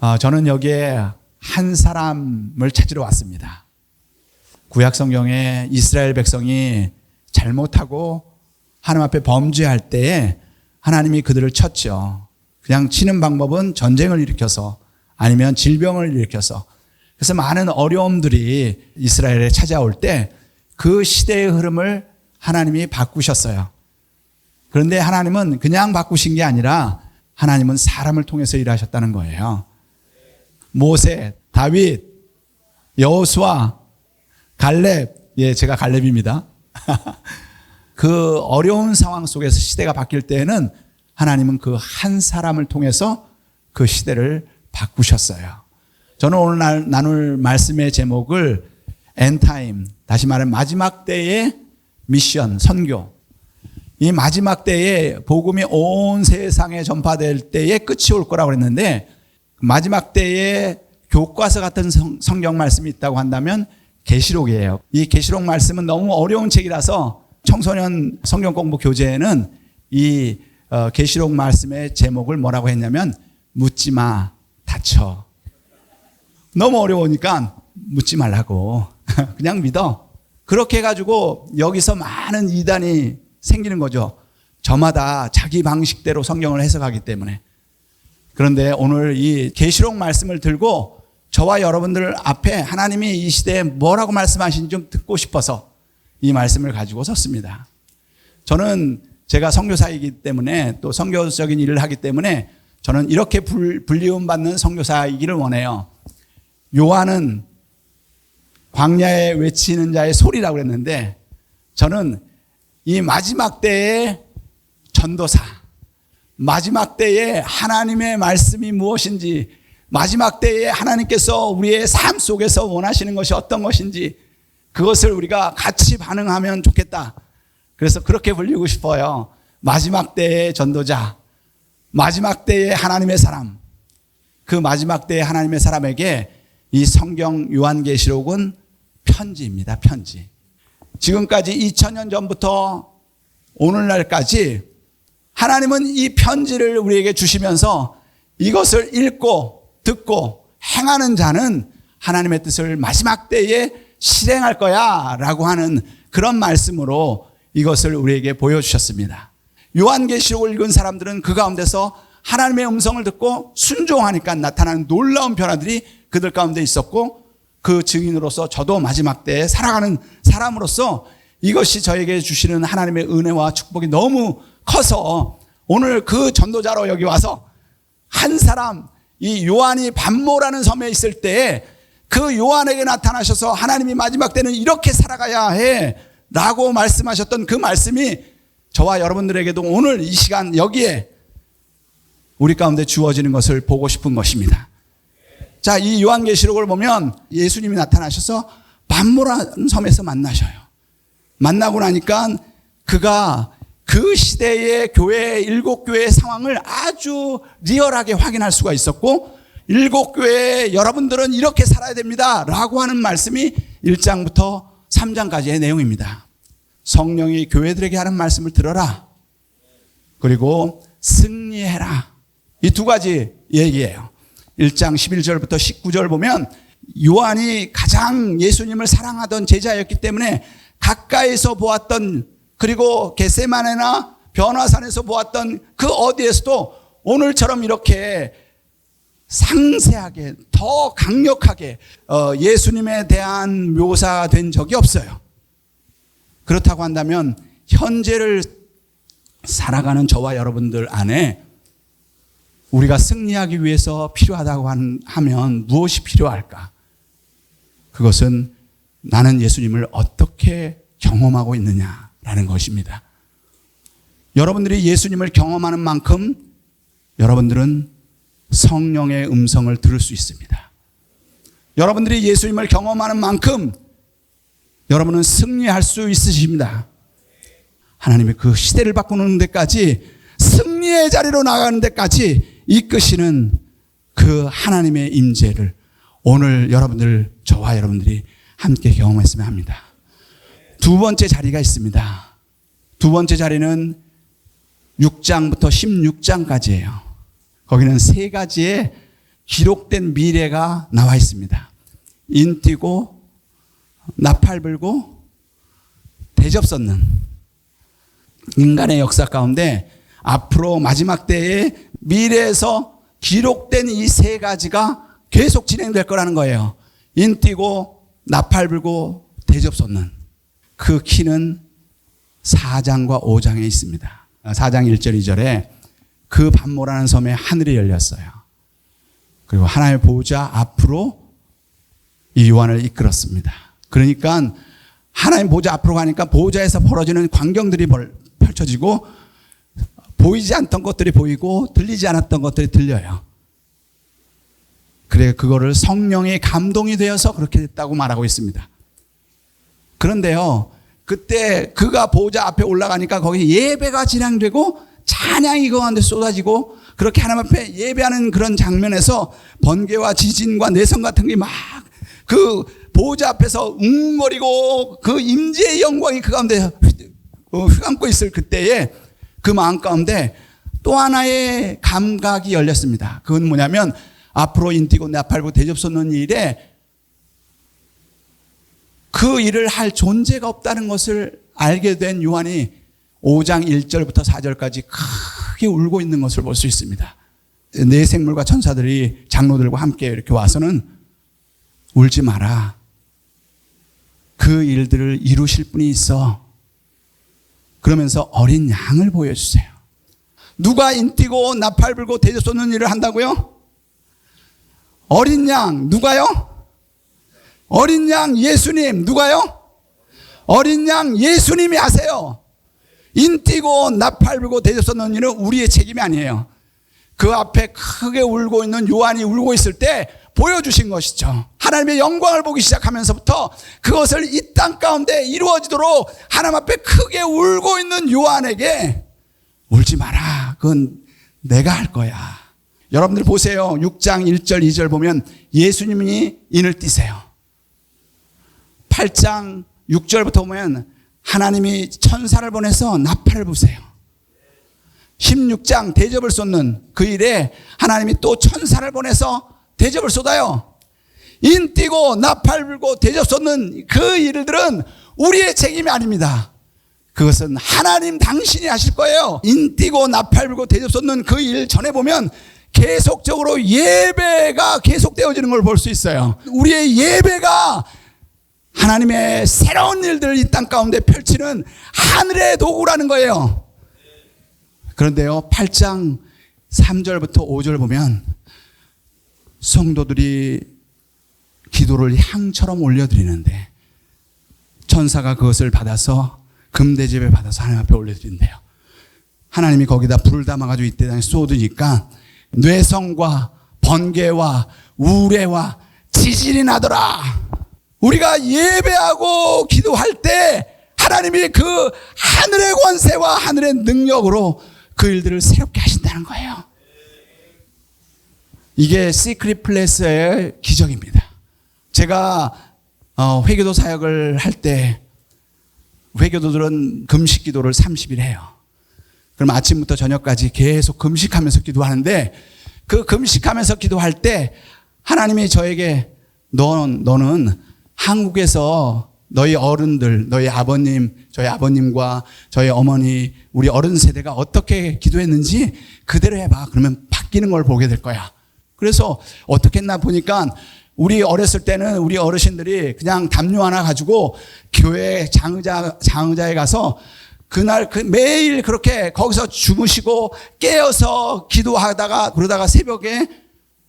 어, 저는 여기에 한 사람을 찾으러 왔습니다. 구약 성경에 이스라엘 백성이 잘못하고 하나님 앞에 범죄할 때에 하나님이 그들을 쳤죠. 그냥 치는 방법은 전쟁을 일으켜서 아니면 질병을 일으켜서 그래서 많은 어려움들이 이스라엘에 찾아올 때 그 시대의 흐름을 하나님이 바꾸셨어요. 그런데 하나님은 그냥 바꾸신 게 아니라 하나님은 사람을 통해서 일하셨다는 거예요. 모세, 다윗, 여호수아, 갈렙, 예, 제가 갈렙입니다. 그 어려운 상황 속에서 시대가 바뀔 때에는 하나님은 그 한 사람을 통해서 그 시대를 바꾸셨어요. 저는 오늘 나눌 말씀의 제목을 엔타임, 다시 말하면 마지막 때의 미션, 선교. 이 마지막 때에 복음이 온 세상에 전파될 때에 끝이 올 거라고 그랬는데 마지막 때에 교과서 같은 성, 경 말씀이 있다고 한다면 계시록이에요. 이 계시록 말씀은 너무 어려운 책이라서 청소년 성경 공부 교재에는 이 어, 계시록 말씀의 제목을 뭐라고 했냐면 묻지 마, 다쳐. 너무 어려우니까 묻지 말라고. 그냥 믿어. 그렇게 해가지고 여기서 많은 이단이 생기는 거죠. 저마다 자기 방식대로 성경을 해석하기 때문에. 그런데 오늘 이 계시록 말씀을 들고 저와 여러분들 앞에 하나님이 이 시대에 뭐라고 말씀하신지 좀 듣고 싶어서 이 말씀을 가지고 섰습니다. 저는 제가 선교사이기 때문에 또 선교적인 일을 하기 때문에 저는 이렇게 불리움 받는 선교사이기를 원해요. 요한은 광야에 외치는 자의 소리라고 그랬는데 저는 이 마지막 때의 전도사, 마지막 때에 하나님의 말씀이 무엇인지, 마지막 때에 하나님께서 우리의 삶 속에서 원하시는 것이 어떤 것인지, 그것을 우리가 같이 반응하면 좋겠다. 그래서 그렇게 불리고 싶어요. 마지막 때의 전도자, 마지막 때의 하나님의 사람, 그 마지막 때의 하나님의 사람에게 이 성경 요한계시록은 편지입니다. 편지. 지금까지 2000년 전부터 오늘날까지 하나님은 이 편지를 우리에게 주시면서 이것을 읽고 듣고 행하는 자는 하나님의 뜻을 마지막 때에 실행할 거야 라고 하는 그런 말씀으로 이것을 우리에게 보여주셨습니다. 요한계시록을 읽은 사람들은 그 가운데서 하나님의 음성을 듣고 순종하니까 나타나는 놀라운 변화들이 그들 가운데 있었고 그 증인으로서 저도 마지막 때에 살아가는 사람으로서 이것이 저에게 주시는 하나님의 은혜와 축복이 너무 커서 오늘 그 전도자로 여기 와서 한 사람 이 요한이 반모라는 섬에 있을 때에 그 요한에게 나타나셔서 하나님이 마지막 때는 이렇게 살아가야 해 라고 말씀하셨던 그 말씀이 저와 여러분들에게도 오늘 이 시간 여기에 우리 가운데 주어지는 것을 보고 싶은 것입니다. 자, 이 요한계시록을 보면 예수님이 나타나셔서 반모라는 섬에서 만나셔요. 만나고 나니까 그가 그 시대의 교회, 일곱 교회의 상황을 아주 리얼하게 확인할 수가 있었고, 일곱 교회 여러분들은 이렇게 살아야 됩니다. 라고 하는 말씀이 1장부터 3장까지의 내용입니다. 성령이 교회들에게 하는 말씀을 들어라. 그리고 승리해라. 이 두 가지 얘기예요. 1장 11절부터 19절 보면 요한이 가장 예수님을 사랑하던 제자였기 때문에 가까이서 보았던 그리고 게세마네나 변화산에서 보았던 그 어디에서도 오늘처럼 이렇게 상세하게 더 강력하게 어, 예수님에 대한 묘사가 된 적이 없어요. 그렇다고 한다면 현재를 살아가는 저와 여러분들 안에 우리가 승리하기 위해서 필요하다고 하면 무엇이 필요할까? 그것은 나는 예수님을 어떻게 경험하고 있느냐 라는 것입니다. 여러분들이 예수님을 경험하는 만큼 여러분들은 성령의 음성을 들을 수 있습니다. 여러분들이 예수님을 경험하는 만큼 여러분은 승리할 수 있으십니다. 하나님의 그 시대를 바꾸는 데까지 승리의 자리로 나가는 데까지 이끄시는 그 하나님의 임재를 오늘 여러분들 저와 여러분들이 함께 경험했으면 합니다. 두 번째 자리가 있습니다. 두 번째 자리는 6장부터 16장까지예요. 거기는 세 가지의 기록된 미래가 나와 있습니다. 인뛰고 나팔 불고 대접 섰는 인간의 역사 가운데 앞으로 마지막 때에 미래에서 기록된 이 세 가지가 계속 진행될 거라는 거예요. 인뛰고 나팔 불고 대접 쏟는 그 키는 4장과 5장에 있습니다. 4장 1절 2절에 그 반모라는 섬에 하늘이 열렸어요. 그리고 하나님의 보호자 앞으로 이 요한을 이끌었습니다. 그러니까 하나님 보호자 앞으로 가니까 보호자에서 벌어지는 광경들이 펼쳐지고 보이지 않던 것들이 보이고 들리지 않았던 것들이 들려요. 그래 그거를 성령의 감동이 되어서 그렇게 됐다고 말하고 있습니다. 그런데요. 그때 그가 보호자 앞에 올라가니까 거기 예배가 진행되고 찬양이 그 가운데 쏟아지고 그렇게 하나님 앞에 예배하는 그런 장면에서 번개와 지진과 내성 같은 게 막 그 보호자 앞에서 웅거리고 그 임재의 영광이 그 가운데 휘감고 있을 그때에 그 마음 가운데 또 하나의 감각이 열렸습니다. 그건 뭐냐면 앞으로 인뛰고 나팔고 대접 쏟는 일에 그 일을 할 존재가 없다는 것을 알게 된 요한이 5장 1절부터 4절까지 크게 울고 있는 것을 볼 수 있습니다. 내 생물과 천사들이 장로들과 함께 이렇게 와서는 울지 마라. 그 일들을 이루실 분이 있어. 그러면서 어린 양을 보여주세요. 누가 인뛰고 나팔 불고 대접 쏟는 일을 한다고요? 어린 양, 누가요? 어린 양 예수님, 누가요? 어린 양 예수님이 하세요. 인뛰고 나팔 불고 대접 쏟는 일은 우리의 책임이 아니에요. 그 앞에 크게 울고 있는 요한이 울고 있을 때 보여주신 것이죠. 하나님의 영광을 보기 시작하면서부터 그것을 이 땅 가운데 이루어지도록 하나님 앞에 크게 울고 있는 요한에게 울지 마라. 그건 내가 할 거야. 여러분들 보세요. 6장 1절 2절 보면 예수님이 인을 띠세요. 8장 6절부터 보면 하나님이 천사를 보내서 나팔을 부세요. 16장 대접을 쏟는 그 일에 하나님이 또 천사를 보내서 대접을 쏟아요. 인 뛰고 나팔 불고 대접 쏟는 그 일들은 우리의 책임이 아닙니다. 그것은 하나님 당신이 하실 거예요. 인 뛰고 나팔 불고 대접 쏟는 그 일 전에 보면 계속적으로 예배가 계속되어지는 걸 볼 수 있어요. 우리의 예배가 하나님의 새로운 일들을 이 땅 가운데 펼치는 하늘의 도구라는 거예요. 그런데요, 8장 3절부터 5절 보면 성도들이 기도를 향처럼 올려드리는데 천사가 그것을 받아서 금대접에 받아서 하나님 앞에 올려드린대요. 하나님이 거기다 불을 담아가지고 이때 쏟으니까 뇌성과 번개와 우레와 지진이 나더라. 우리가 예배하고 기도할 때 하나님이 그 하늘의 권세와 하늘의 능력으로 그 일들을 새롭게 하신다는 거예요. 이게 시크릿 플레스의 기적입니다. 제가 어, 회교도 사역을 할 때 회교도들은 금식 기도를 30일 해요. 그럼 아침부터 저녁까지 계속 금식하면서 기도하는데 그 금식하면서 기도할 때 하나님이 저에게 너, 너는 한국에서 너희 어른들, 너희 아버님, 저희 아버님과 저희 어머니, 우리 어른 세대가 어떻게 기도했는지 그대로 해봐. 그러면 바뀌는 걸 보게 될 거야. 그래서 어떻게 했나 보니까 우리 어렸을 때는 우리 어르신들이 그냥 담요 하나 가지고 교회 장의자, 장의자에 가서 그날 그 매일 그렇게 거기서 주무시고 깨어서 기도하다가 그러다가 새벽에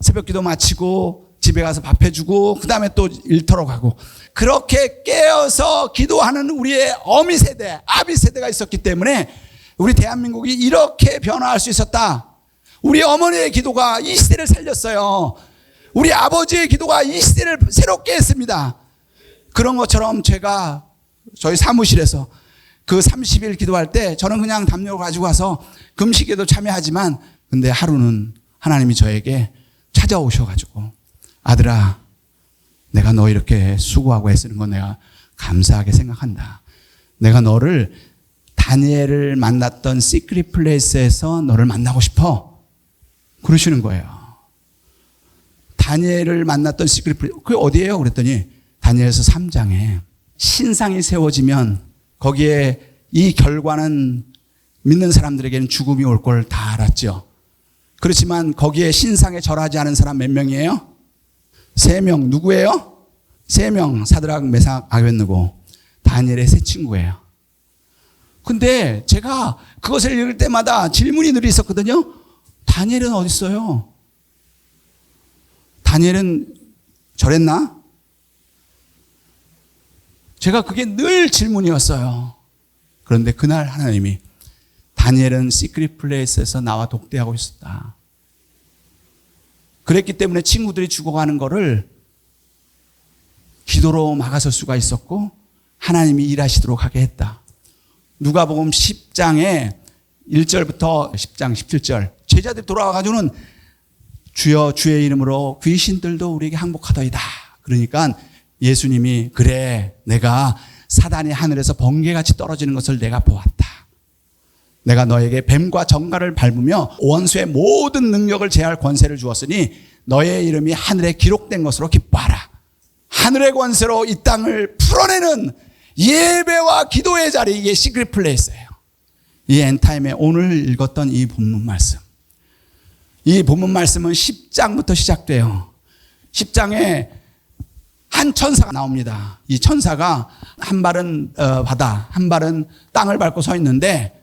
새벽 기도 마치고 집에 가서 밥 해주고 그 다음에 또 일터로 가고 그렇게 깨어서 기도하는 우리의 어미 세대, 아비 세대가 있었기 때문에 우리 대한민국이 이렇게 변화할 수 있었다. 우리 어머니의 기도가 이 시대를 살렸어요. 우리 아버지의 기도가 이 시대를 새롭게 했습니다. 그런 것처럼 제가 저희 사무실에서 그 30일 기도할 때 저는 그냥 담요 가지고 가서 금식에도 참여하지만 근데 하루는 하나님이 저에게 찾아오셔가지고 아들아 내가 너 이렇게 수고하고 애쓰는 거 내가 감사하게 생각한다. 내가 너를 다니엘을 만났던 시크릿 플레이스에서 너를 만나고 싶어. 그러시는 거예요. 다니엘을 만났던 시크릿 플레이스, 그게 어디예요? 그랬더니 다니엘서 3장에 신상이 세워지면 거기에 이 결과는 믿는 사람들에게는 죽음이 올 걸 다 알았죠. 그렇지만 거기에 신상에 절하지 않은 사람 몇 명이에요? 세 명. 누구예요? 세 명. 사드락, 메삭, 아벤느고. 다니엘의 세 친구예요. 근데 제가 그것을 읽을 때마다 질문이 늘 있었거든요. 다니엘은 어디 있어요? 다니엘은 절했나? 제가 그게 늘 질문이었어요. 그런데 그날 하나님이 다니엘은 시크릿 플레이스에서 나와 독대하고 있었다. 그랬기 때문에 친구들이 죽어가는 거를 기도로 막아설 수가 있었고 하나님이 일하시도록 하게 했다. 누가복음 10장에 1절부터 10장 17절 제자들이 돌아와 가지고는 주여 주의 이름으로 귀신들도 우리에게 항복하더이다. 그러니까 예수님이 그래 내가 사단이 하늘에서 번개같이 떨어지는 것을 내가 보았다. 내가 너에게 뱀과 정갈을 밟으며 원수의 모든 능력을 제할 권세를 주었으니 너의 이름이 하늘에 기록된 것으로 기뻐하라. 하늘의 권세로 이 땅을 풀어내는 예배와 기도의 자리 이게 시크릿 플레이스예요. 이 엔타임에 오늘 읽었던 이 본문 말씀. 이 본문 말씀은 10장부터 시작돼요. 10장에 한 천사가 나옵니다. 이 천사가 한 발은 어, 바다, 한 발은 땅을 밟고 서 있는데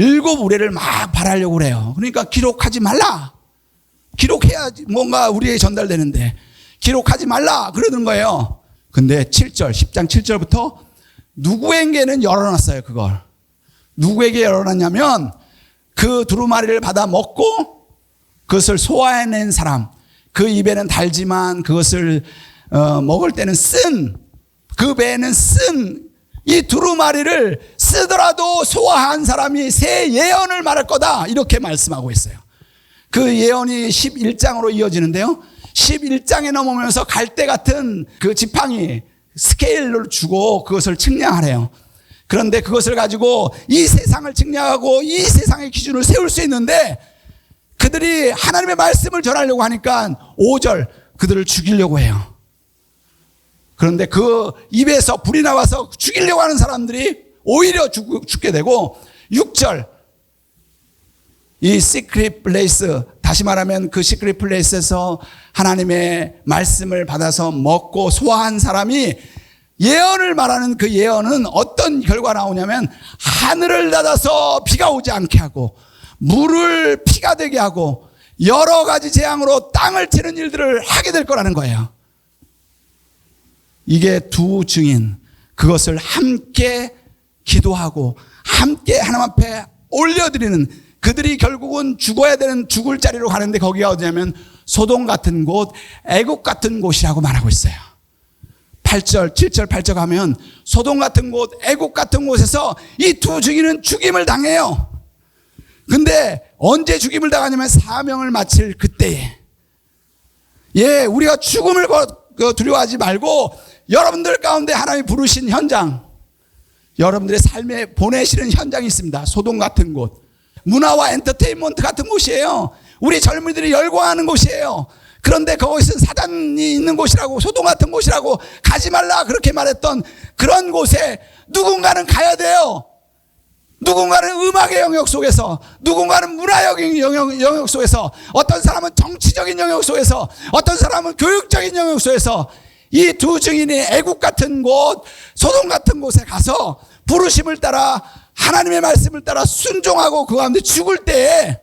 일곱 우레를 막 발하려고 그래요. 그러니까 기록하지 말라. 기록해야지 뭔가 우리에게 전달되는데 기록하지 말라 그러는 거예요. 근데 7절, 10장 7절부터 누구에게는 열어놨어요, 그걸. 누구에게 열어놨냐면 그 두루마리를 받아 먹고 그것을 소화해낸 사람, 그 입에는 달지만 그것을 어, 먹을 때는 쓴, 그 배에는 쓴 이 두루마리를 쓰더라도 소화한 사람이 새 예언을 말할 거다. 이렇게 말씀하고 있어요. 그 예언이 11장으로 이어지는데요. 11장에 넘으면서 갈대 같은 그 지팡이 스케일로 주고 그것을 측량하래요. 그런데 그것을 가지고 이 세상을 측량하고 이 세상의 기준을 세울 수 있는데 그들이 하나님의 말씀을 전하려고 하니까 5절 그들을 죽이려고 해요. 그런데 그 입에서 불이 나와서 죽이려고 하는 사람들이 오히려 죽, 죽게 되고 6절 이 시크릿 플레이스 다시 말하면 그 시크릿 플레이스에서 하나님의 말씀을 받아서 먹고 소화한 사람이 예언을 말하는 그 예언은 어떤 결과 나오냐면 하늘을 닫아서 비가 오지 않게 하고 물을 피가 되게 하고 여러 가지 재앙으로 땅을 치는 일들을 하게 될 거라는 거예요. 이게 두 증인 그것을 함께 기도하고 함께 하나님 앞에 올려드리는 그들이 결국은 죽어야 되는 죽을 자리로 가는데 거기가 어디냐면 소동 같은 곳, 애국 같은 곳이라고 말하고 있어요. 8절, 7절, 8절 가면 소동 같은 곳, 애국 같은 곳에서 이 두 증인은 죽임을 당해요. 근데 언제 죽임을 당하냐면 사명을 마칠 그때에. 예, 우리가 죽음을 그 두려워하지 말고 여러분들 가운데 하나님이 부르신 현장, 여러분들의 삶에 보내시는 현장이 있습니다. 소동 같은 곳. 문화와 엔터테인먼트 같은 곳이에요. 우리 젊은이들이 열광하는 곳이에요. 그런데 그것은 사단이 있는 곳이라고, 소동 같은 곳이라고 가지 말라 그렇게 말했던 그런 곳에 누군가는 가야 돼요. 누군가는 음악의 영역 속에서, 누군가는 문화적인 영역, 영역 속에서, 어떤 사람은 정치적인 영역 속에서, 어떤 사람은 교육적인 영역 속에서 이 두 증인이 애국 같은 곳, 소동 같은 곳에 가서 부르심을 따라 하나님의 말씀을 따라 순종하고 그 가운데 죽을 때에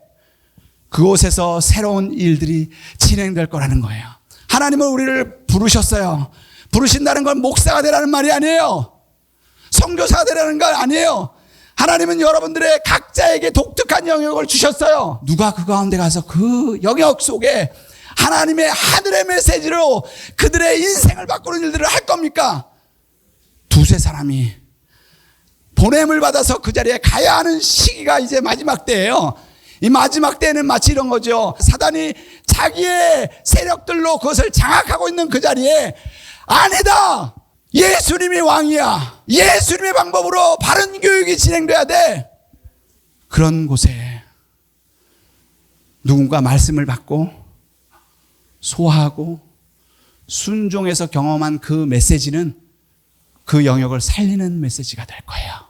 그곳에서 새로운 일들이 진행될 거라는 거예요. 하나님은 우리를 부르셨어요. 부르신다는 건 목사가 되라는 말이 아니에요. 성교사가 되라는 거 아니에요. 하나님은 여러분들의 각자에게 독특한 영역을 주셨어요. 누가 그 가운데 가서 그 영역 속에 하나님의 하늘의 메시지로 그들의 인생을 바꾸는 일들을 할 겁니까? 두세 사람이 보냄을 받아서 그 자리에 가야 하는 시기가 이제 마지막 때예요. 이 마지막 때는 마치 이런 거죠. 사단이 자기의 세력들로 그것을 장악하고 있는 그 자리에 아니다. 예수님이 왕이야. 예수님의 방법으로 바른 교육이 진행돼야 돼. 그런 곳에 누군가 말씀을 받고 소화하고 순종해서 경험한 그 메시지는 그 영역을 살리는 메시지가 될 거예요.